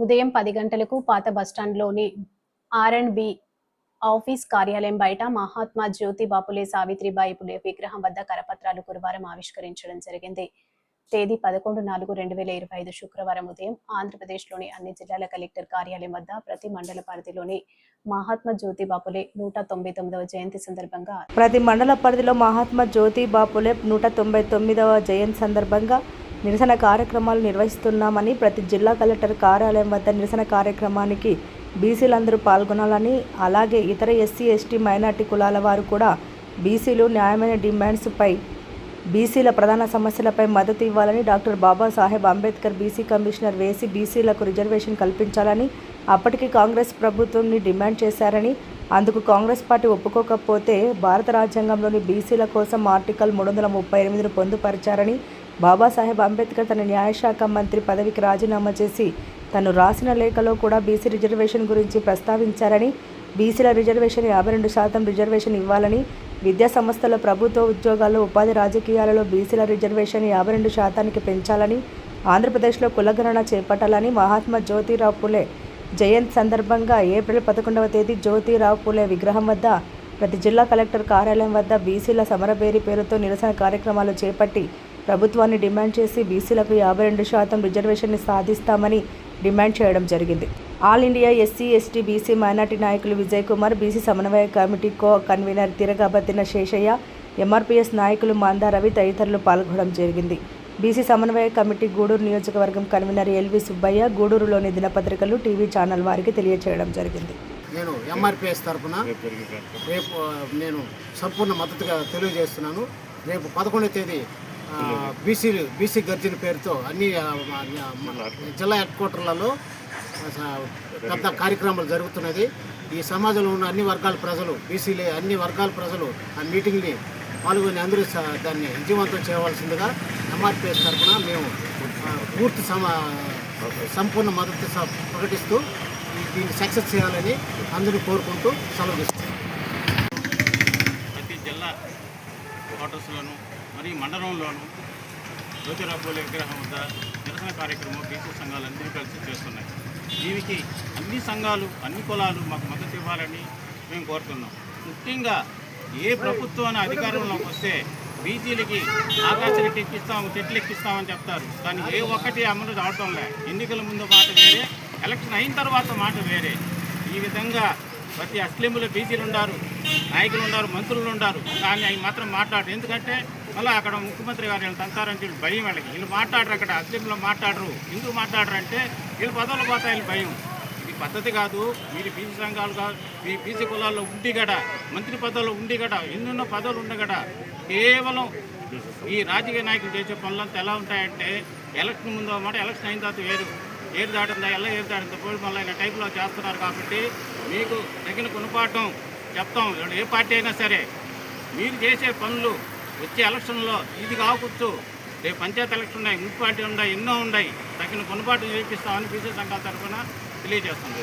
ఉదయం పది గంటలకు పాత బస్టాండ్లోని ఆర్ అండ్ బి ఆఫీస్ కార్యాలయం బయట మహాత్మా జ్యోతి బాపులే సావిత్రిబాయి పులే విగ్రహం వద్ద కరపత్రాలు గురువారం ఆవిష్కరించడం జరిగింది. తేదీ పదకొండు నాలుగు రెండు వేల ఇరవై ఐదు శుక్రవారం ఉదయం ఆంధ్రప్రదేశ్లోని అన్ని జిల్లాల కలెక్టర్ కార్యాలయం వద్ద ప్రతి మండల పరిధిలోని మహాత్మా జ్యోతి బాపులే నూట తొంభై తొమ్మిదవ జయంతి సందర్భంగా ప్రతి మండల పరిధిలో మహాత్మా జ్యోతి బాపులే నూట తొంభై తొమ్మిదవ జయంతి సందర్భంగా నిరసన కార్యక్రమాలు నిర్వహిస్తున్నామని ప్రతి జిల్లా కలెక్టర్ కార్యాలయం వద్ద నిరసన కార్యక్రమానికి బీసీలందరూ పాల్గొనాలని అలాగే ఇతర ఎస్సీ ఎస్టీ మైనార్టీ కులాల వారు కూడా బీసీలు న్యాయమైన డిమాండ్స్పై బీసీల ప్రధాన సమస్యలపై మద్దతు ఇవ్వాలని doctor Babasaheb Ambedkar BC commissioner వేసి బీసీలకు రిజర్వేషన్ కల్పించాలని అప్పటికి కాంగ్రెస్ ప్రభుత్వంని డిమాండ్ చేశారని అందుకు కాంగ్రెస్ పార్టీ ఒప్పుకోకపోతే భారత రాజ్యాంగంలోని బీసీల కోసం ఆర్టికల్ మూడు వందల ముప్పై ఎనిమిదిని పొందుపరిచారని బాబాసాహెబ్ అంబేద్కర్ తన న్యాయశాఖ మంత్రి పదవికి రాజీనామా చేసి తను రాసిన లేఖలో కూడా బీసీ రిజర్వేషన్ గురించి ప్రస్తావించారని బీసీల రిజర్వేషన్ యాభై రెండు శాతం రిజర్వేషన్ ఇవ్వాలని విద్యా సంస్థల ప్రభుత్వ ఉద్యోగాల్లో ఉపాధి రాజకీయాలలో బీసీల రిజర్వేషన్ యాభై రెండు శాతానికి పెంచాలని ఆంధ్రప్రదేశ్లో కులగణన చేపట్టాలని మహాత్మా జ్యోతిరావు పులే జయంతి సందర్భంగా ఏప్రిల్ పదకొండవ తేదీ జ్యోతిరావు పులే విగ్రహం వద్ద ప్రతి జిల్లా కలెక్టర్ కార్యాలయం వద్ద బీసీల సమరబేరి పేరుతో నిరసన కార్యక్రమాలు చేపట్టి ప్రభుత్వాన్ని డిమాండ్ చేసి బీసీలకు యాభై రెండు శాతం రిజర్వేషన్ని సాధిస్తామని డిమాండ్ చేయడం జరిగింది. All India SC ST BC minority నాయకులు విజయ్ కుమార్ బీసీ సమన్వయ committee co convener Tiragabattina Seshayya MRPS నాయకులు మందారవి తదితరులు పాల్గొనడం జరిగింది. బీసీ సమన్వయ కమిటీ గూడూరు నియోజకవర్గం కన్వీనర్ ఎల్వి సుబ్బయ్య గూడూరులోని దినపత్రికలు టీవీ ఛానల్ వారికి తెలియచేయడం జరిగింది. నేను ఎంఆర్పిఎస్ తరఫున రేపు నేను సంపూర్ణ మద్దతుగా తెలియజేస్తున్నాను. రేపు పదకొండవ తేదీ బీసీ బీసీ గర్జన పేరుతో అన్ని మన జిల్లా హెడ్ క్వార్టర్లలో పెద్ద కార్యక్రమాలు జరుగుతున్నది. ఈ సమాజంలో ఉన్న అన్ని వర్గాల ప్రజలు బీసీలే అన్ని వర్గాల ప్రజలు ఆ మీటింగ్ని పాల్గొని అందరూ దాన్ని విజయవంతం చేయవలసిందిగా ఎంఆర్పిఎస్ తరఫున మేము పూర్తి సమ సంపూర్ణ మద్దతు స- ప్రకటిస్తూ దీన్ని సక్సెస్ చేయాలని అందరూ కోరుకుంటూ సెలవు ప్రతి జిల్లా క్వార్టర్స్లోనూ మరియు మండలంలోను జ్యోతిరావుల విగ్రహం వద్ద నిరసన కార్యక్రమం బీసీ సంఘాలు అందరూ కలిసి చేస్తున్నాయి. దీనికి అన్ని సంఘాలు అన్ని కులాలు మాకు మద్దతు ఇవ్వాలని మేము కోరుతున్నాం. ముఖ్యంగా ఏ ప్రభుత్వం అధికారంలోకి వస్తే బీసీలకి ఆకాశానికి ఎక్కిస్తాం చెట్లు ఎక్కిస్తామని చెప్తారు. కానీ ఏ ఒక్కటి అమలు రావటంలే ఎన్నికల ముందు మాట వేరే ఎలక్షన్ అయిన తర్వాత మాట వేరే. ఈ విధంగా ప్రతి అస్లింలో బీసీలు ఉన్నారు నాయకులు ఉన్నారు మంత్రులు ఉన్నారు కానీ అవి మాత్రం మాట్లాడరు. ఎందుకంటే మళ్ళీ అక్కడ ముఖ్యమంత్రి గారు వీళ్ళు తంతారని చెప్పి భయం వాళ్ళకి. వీళ్ళు మాట్లాడరు అక్కడ అసెంబ్లీలో మాట్లాడరు. ఎందుకు మాట్లాడరు అంటే వీళ్ళు పదవులు పోతాయి భయం. ఇది పద్ధతి కాదు. మీరు బీసీ సంఘాలు కాదు మీ బీసీ కులాల్లో ఉండి గడ మంత్రి పదవులు ఉండి గడ ఎన్నెన్నో పదవులు ఉండగడ కేవలం ఈ రాజకీయ నాయకులు చేసే పనులంతా ఎలా ఉంటాయంటే ఎలక్షన్ ముందు మాట ఎలక్షన్ అయిన తర్వాత వేరు. ఏరు దాటిందా ఎలా ఏరు దాటిందా పోయి మళ్ళీ ఇలా టైప్లో చేస్తున్నారు కాబట్టి మీకు తగిన కొనుపాటం చెప్తాం. ఏ పార్టీ అయినా సరే మీరు చేసే పనులు వచ్చే ఎలక్షన్లో ఇది కావచ్చు రేపు పంచాయతీ ఎలక్షన్ ఉన్నాయి మున్సిపాలిటీ ఉన్నాయి ఎన్నో ఉన్నాయి. తగిన గుణపాఠం చేపిస్తామని బీసీ సంఘాల తరఫున తెలియజేస్తుంది